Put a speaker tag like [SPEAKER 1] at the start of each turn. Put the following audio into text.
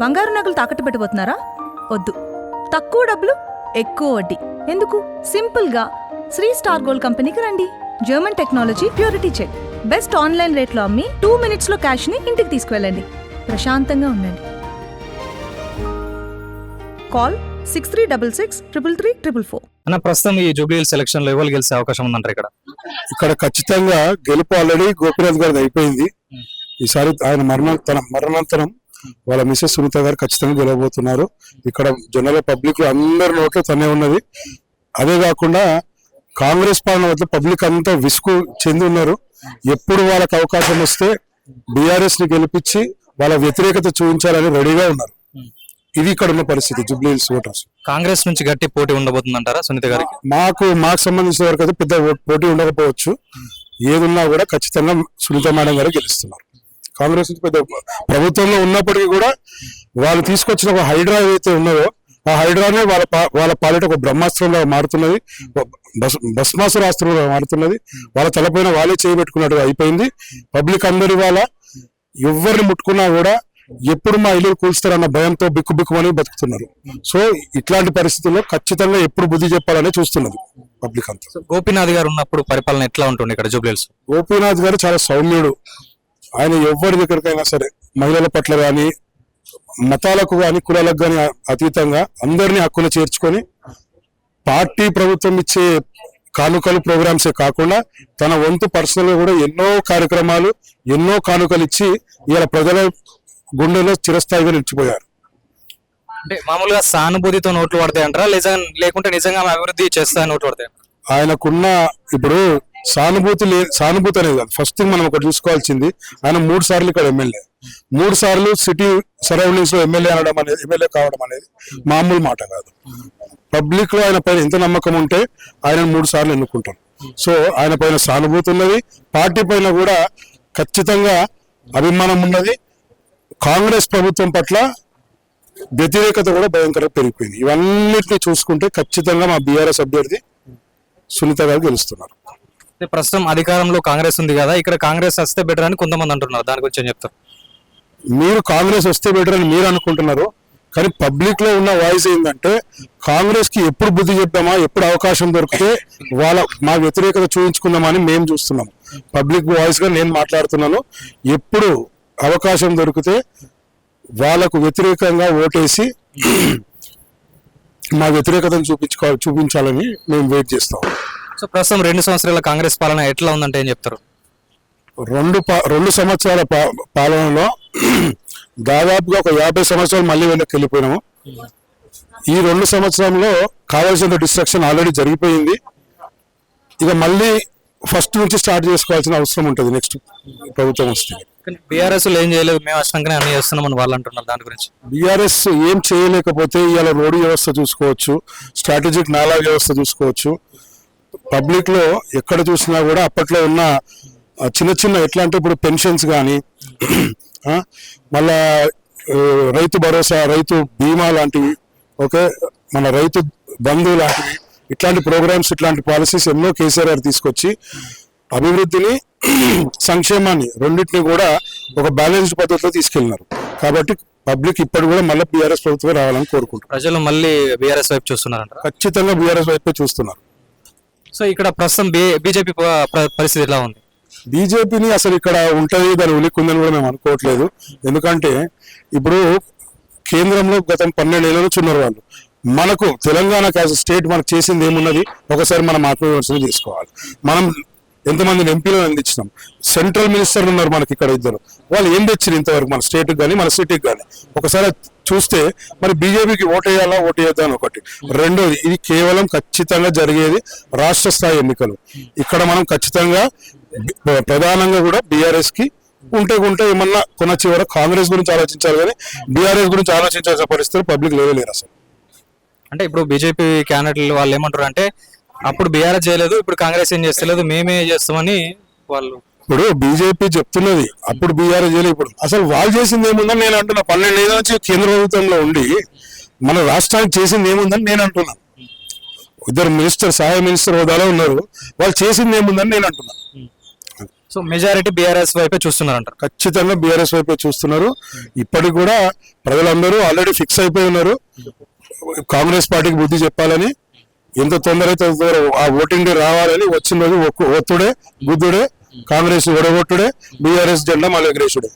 [SPEAKER 1] బంగారు నగలు తాకట్టు పెట్టబోతున్నారా వద్దు. తక్కువ డబ్బులు ఎక్కువ వడ్డీ. ఎందుకు? సింపుల్గా శ్రీ స్టార్ గోల్డ్ కంపెనీకి రండి. German technology purity check. Best online రేట్లో అమ్మి టూ మినిట్స్లో క్యాష్ని ఇంటికి తీసుకువెళ్ళండి. ప్రశాంతంగా ఉండండి. Call six three double six triple three triple four.
[SPEAKER 2] అన్న ప్రస్తుతం ఈ జూబ్లీ సెలక్షన్లో ఎవరు గెలిచే అవకాశం ఉందంటారు ఇక్కడ?
[SPEAKER 3] ఇక్కడ ఖచ్చితంగా గెలుపు ఆల్రెడీ గోపినాథ్ గారిది అయిపోయింది. ఈసారి ఆయన మరణ తన మరణాంతరం వాళ్ళ మిసెస్ సునీత గారు ఖచ్చితంగా గెలవబోతున్నారు. ఇక్కడ జనరల్ పబ్లిక్లో అందరి నోట్లో తనే ఉన్నది. అదే కాకుండా కాంగ్రెస్ పాలన వద్ద పబ్లిక్ అంతా విసుగు చెంది ఉన్నారు. ఎప్పుడు వాళ్ళకి అవకాశం వస్తే బీఆర్ఎస్ని గెలిపించి వాళ్ళ వ్యతిరేకత చూపించాలని రెడీగా ఉన్నారు. ఇది ఇక్కడ ఉన్న పరిస్థితి జూబ్లీ హిల్స్ ఓటర్స్.
[SPEAKER 2] కాంగ్రెస్ నుంచి గట్టి పోటీ ఉండబోతుందంటారా సునీత గారికి?
[SPEAKER 3] మాకు మాకు సంబంధించిన వరకు అయితే పెద్ద పోటీ ఉండకపోవచ్చు. ఏదున్నా కూడా ఖచ్చితంగా సునీత మేడం గారు గెలుస్తున్నారు. కాంగ్రెస్ నుంచి పెద్ద ప్రభుత్వంలో ఉన్నప్పటికీ కూడా వాళ్ళు తీసుకొచ్చిన ఒక హైడ్రా ఏదైతే ఉన్నదో ఆ హైడ్రానే వాళ్ళ వాళ్ళ పాలిట ఒక బ్రహ్మాస్త్రంగా మారుతున్నది. భస్- భస్మాసురాస్త్రంగా మారుతున్నది. వాళ్ళ తలపైన వాళ్ళే చేయబెట్టుకున్నట్టు అయిపోయింది. పబ్లిక్ అందరి వాళ్ళ ఎవరిని ముట్టుకున్నా కూడా ఎప్పుడు మా ఇల్లు కూల్స్తారన్న భయంతో బిక్కు బిక్కుమని బతుకుతున్నారు. సో ఇట్లాంటి పరిస్థితుల్లో ఖచ్చితంగా ఎప్పుడు బుద్ధి చెప్పాలని చూస్తున్నది పబ్లిక్ అంతా.
[SPEAKER 2] గోపీనాథ్ గారు ఉన్నప్పుడు పరిపాలన ఎట్లా ఉంటుంది ఇక్కడ జూబ్లీస్
[SPEAKER 3] గోపీనాథ్ గారు చాలా సౌమ్యుడు. ఆయన ఎవరి దగ్గరికైనా సరే మహిళల పట్ల కానీ మతాలకు కానీ కులాలకు కానీ అతీతంగా అందరినీ హక్కును చేర్చుకొని పార్టీ ప్రభుత్వం ఇచ్చే కానుకలు ప్రోగ్రామ్సే కాకుండా తన వంతు పర్సనల్గా కూడా ఎన్నో కార్యక్రమాలు ఎన్నో కానుకలు ఇచ్చి ఇలా ప్రజల గుండెలో చిరస్థాయిగా నిలిచిపోయారు.
[SPEAKER 2] అంటే మామూలుగా సానుభూతితో నోట్లు పడతాయి అంటారా లేదా లేకుంటే నిజంగా అభివృద్ధి చేస్తా నోట్లు పడతాయి
[SPEAKER 3] ఆయనకున్న ఇప్పుడు సానుభూతి లే సానుభూతి అనేది కాదు. ఫస్ట్ థింగ్ మనం ఒకటి చూసుకోవాల్సింది ఆయన మూడు సార్లు ఇక్కడ ఎమ్మెల్యే. మూడు సార్లు సిటీ సరౌండింగ్స్లో ఎమ్మెల్యే అనడం అనేది ఎమ్మెల్యే కావడం అనేది మామూలు మాట కాదు. పబ్లిక్లో ఆయన పైన ఎంత నమ్మకం ఉంటే ఆయన మూడు సార్లు ఎన్నుకుంటారు. సో ఆయన పైన సానుభూతి ఉన్నది పార్టీ పైన కూడా ఖచ్చితంగా అభిమానం ఉన్నది. కాంగ్రెస్ ప్రభుత్వం పట్ల వ్యతిరేకత కూడా భయంకరంగా పెరిగిపోయింది. ఇవన్నిటిని చూసుకుంటే ఖచ్చితంగా మా బీఆర్ఎస్ అభ్యర్థి సునీత గారు గెలుస్తున్నారు.
[SPEAKER 2] ప్రస్తుతం అధికారంలో కాంగ్రెస్ ఉంది కదా ఇక్కడ కాంగ్రెస్ వస్తే బెటర్ అని కొంతమంది అంటున్నారు. దాని గురించి చెప్తారు?
[SPEAKER 3] మీరు కాంగ్రెస్ వస్తే బెటర్ అని మీరు అనుకుంటున్నారు కానీ పబ్లిక్లో ఉన్న వాయిస్ ఏంటంటే కాంగ్రెస్కి ఎప్పుడు బుద్ధి చెప్పామా ఎప్పుడు అవకాశం దొరికితే వాళ్ళ మా వ్యతిరేకత చూపించుకుందామని మేము చూస్తున్నాం పబ్లిక్ వాయిస్గా నేను మాట్లాడుతున్నాను ఎప్పుడు అవకాశం దొరికితే వాళ్ళకు వ్యతిరేకంగా ఓటేసి మా వ్యతిరేకతను చూపించుకో చూపించాలని మేము వెయిట్ చేస్తాం
[SPEAKER 2] సో ప్రస్తుతం రెండు సంవత్సరాల కాంగ్రెస్ పాలన ఎట్లా ఉందంటే ఏం చెప్తారు?
[SPEAKER 3] రెండు రెండు సంవత్సరాల పాలనలో దాదాపుగా ఒక యాభై సంవత్సరాలు మళ్ళీ వెనక్కి వెళ్ళిపోయినాము. ఈ రెండు సంవత్సరంలో కావాల్సిన డిస్ట్రక్షన్ ఆల్రెడీ జరిగిపోయింది. ఇక మళ్ళీ ఫస్ట్ నుంచి స్టార్ట్ చేసుకోవాల్సిన అవసరం ఉంటుంది నెక్స్ట్ ప్రభుత్వం వస్తే.
[SPEAKER 2] కానీ బీఆర్ఎస్ ఏం చేయలేదు మేము వచ్చినాకనే అన్ని చేస్తున్నామని వాళ్ళు అంటున్నారు దాని గురించి.
[SPEAKER 3] బీఆర్ఎస్ ఏం చేయలేకపోతే ఇవాళ రోడ్డు వ్యవస్థ చూసుకోవచ్చు స్ట్రాటజిక్ నాలా వ్యవస్థ చూసుకోవచ్చు. పబ్లిక్లో ఎక్కడ చూసినా కూడా అప్పట్లో ఉన్న చిన్న చిన్న ఎట్లా అంటే ఇప్పుడు పెన్షన్స్ కానీ మళ్ళా రైతు భరోసా రైతు బీమా లాంటివి ఓకే మన రైతు బంధు లాంటివి ఇట్లాంటి ప్రోగ్రామ్స్ ఇట్లాంటి పాలసీస్ ఎన్నో కేసీఆర్ గారు తీసుకొచ్చి అభివృద్ధిని సంక్షేమాన్ని రెండింటిని కూడా ఒక బ్యాలెన్స్డ్ పద్ధతిలో తీసుకెళ్ళినారు. కాబట్టి పబ్లిక్ ఇప్పుడు కూడా మళ్ళీ బీఆర్ఎస్ ప్రభుత్వమే రావాలని కోరుకుంటున్నారు.
[SPEAKER 2] ప్రజలు మళ్ళీ బీఆర్ఎస్ వైపు చూస్తున్నారంట
[SPEAKER 3] ఖచ్చితంగా బీఆర్ఎస్ వైపే చూస్తున్నారు.
[SPEAKER 2] సో ఇక్కడ ప్రస్తుతం బీజేపీ పరిస్థితి ఎలా ఉంది?
[SPEAKER 3] బీజేపీని అసలు ఇక్కడ ఉంటది దాని ఉలిక్కుందని కూడా మేము అనుకోవట్లేదు. ఎందుకంటే ఇప్పుడు కేంద్రంలో గత పన్నెండేళ్ళ నుంచి ఉన్నారు వాళ్ళు. మనకు తెలంగాణ స్టేట్ మనకు చేసింది ఏమున్నది? ఒకసారి మనం ఆత్మవిమర్శన చేసుకోవాలి. మనం ఎంతమందిని ఎంపీలను అందించినాం. సెంట్రల్ మినిస్టర్లు ఉన్నారు మనకి ఇక్కడ ఇద్దరు. వాళ్ళు ఏం తెచ్చారు ఇంతవరకు మన స్టేట్కి కానీ మన సిటీకి కానీ ఒకసారి చూస్తే మరి బీజేపీకి ఓటేయాలా ఓటేయద్దా అని ఒకటి. రెండోది ఇది కేవలం ఖచ్చితంగా జరిగేది రాష్ట్ర స్థాయి ఎన్నికలు. ఇక్కడ మనం ఖచ్చితంగా ప్రధానంగా కూడా బీఆర్ఎస్కి ఉంటే ఉంటే ఏమన్నా కొన చివర కాంగ్రెస్ గురించి ఆలోచించాలి కానీ బీఆర్ఎస్ గురించి ఆలోచించాల్సిన పరిస్థితులు పబ్లిక్ లేవలేరు అసలు
[SPEAKER 2] అంటే ఇప్పుడు బీజేపీ క్యాండిడేట్లు వాళ్ళు ఏమంటారు అంటే అప్పుడు బీఆర్ఎస్ చేయలేదు ఇప్పుడు కాంగ్రెస్ ఏం చేస్తలేదు మేమే చేస్తామని వాళ్ళు.
[SPEAKER 3] ఇప్పుడు బీజేపీ చెప్తున్నది అప్పుడు బీఆర్ఎస్ చేయలేదు ఇప్పుడు అసలు వాళ్ళు చేసింది ఏముందని నేను అంటున్నా. పన్నెండు ఏళ్ళ నుంచి కేంద్ర ప్రభుత్వంలో ఉండి మన రాష్ట్రానికి చేసింది ఏముందని నేను అంటున్నా. ఇద్దరు మినిస్టర్ సహాయ మినిస్టర్ హోదాలో ఉన్నారు వాళ్ళు చేసింది ఏముందని నేను అంటున్నా.
[SPEAKER 2] సో మెజారిటీ బీఆర్ఎస్ వైపే చూస్తున్నారంటారు?
[SPEAKER 3] ఖచ్చితంగా బీఆర్ఎస్ వైపే చూస్తున్నారు. ఇప్పటికి కూడా ప్రజలందరూ ఆల్రెడీ ఫిక్స్ అయిపోయి ఉన్నారు. కాంగ్రెస్ పార్టీకి బుద్ధి చెప్పాలని ఎంత తొందర అయితే ఆ ఓటింగ్ రావాలని వచ్చిన రోజు ఒక్క- ఒత్తుడే బుద్ధుడే కాంగ్రెస్ ఒడగొట్టుడే బీఆర్ఎస్ జెండా మళ్ళీ ఎగరేసుడే.